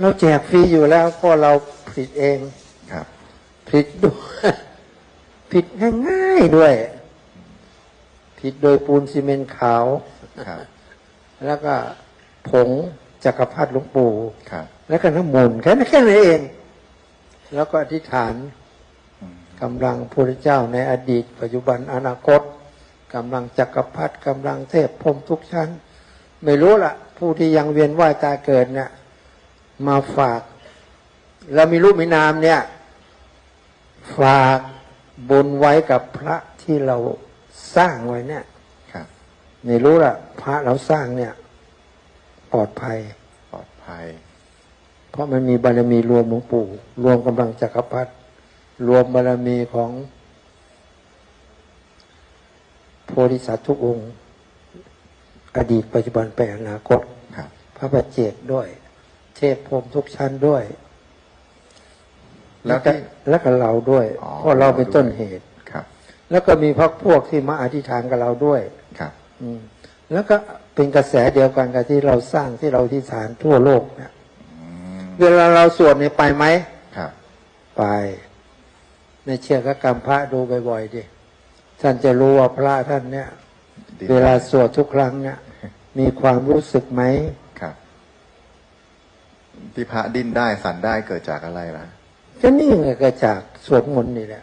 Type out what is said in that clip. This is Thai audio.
เราแจกฟรีอยู่แล้วเพราะเราผลิตเองครับผลิตด้วยผิดง่ายๆด้วยผิดโดยปูนซีเมนต์ขาวครับ แล้วก็ผงจักรพรรดิหลวงปู่ครับแล้วก็น้ำมนต์แค่นั้นแค่นั้นเอง แล้วก็อธิษฐานกำลังพระเจ้าในอดีต ปัจจุบันอนาคตกำลังจักรพรรดิกำลังเทพพรหมทุกชั้น ไม่รู้ละผู้ที่ยังเวียนว่ายตายเกิดเนี่ย มาฝากแล้วมีรูปมีนามเนี่ย ฝากบุญไว้กับพระที่เราสร้างไว้เนี่ยครับไม่รู้ละพระเราสร้างเนี่ย ปลอดภัย ปลอดภัย เพราะมันมีบารมีรวมหลวงปู่ รวมกำลังจักรพรรดิรวมบารมีของ โพธิสัตว์ทุกองค์ อดีตปัจจุบันไปอนาคตครับพระปัจเจกด้วย เทพพรหมทุกชั้นด้วย แล้วก็ที่แล้วก็เราด้วยอ๋อเพราะเราเป็นต้นเหตุครับ แล้วก็มีพักพวกที่มาอธิษฐานกับเราด้วยครับ อืม แล้วก็เป็นกระแสเดียวกันกับที่เราสร้างที่เราอธิษฐานทั่วโลกเนี่ยอืมเวลาเราสวดเนี่ยไปไหมครับ ไปในเชื่อกกรรมพระดูบ่อยๆดิท่านจะรู้ว่าพระท่านเนี่ยดีเวลาสวดทุกครั้งเนี่ยมีความรู้สึกไหมครับ ที่พระดิ้นได้สั่นได้เกิดจากอะไรล่ะก็นี่ไงเกิดจากสวดมนต์นี่แหละ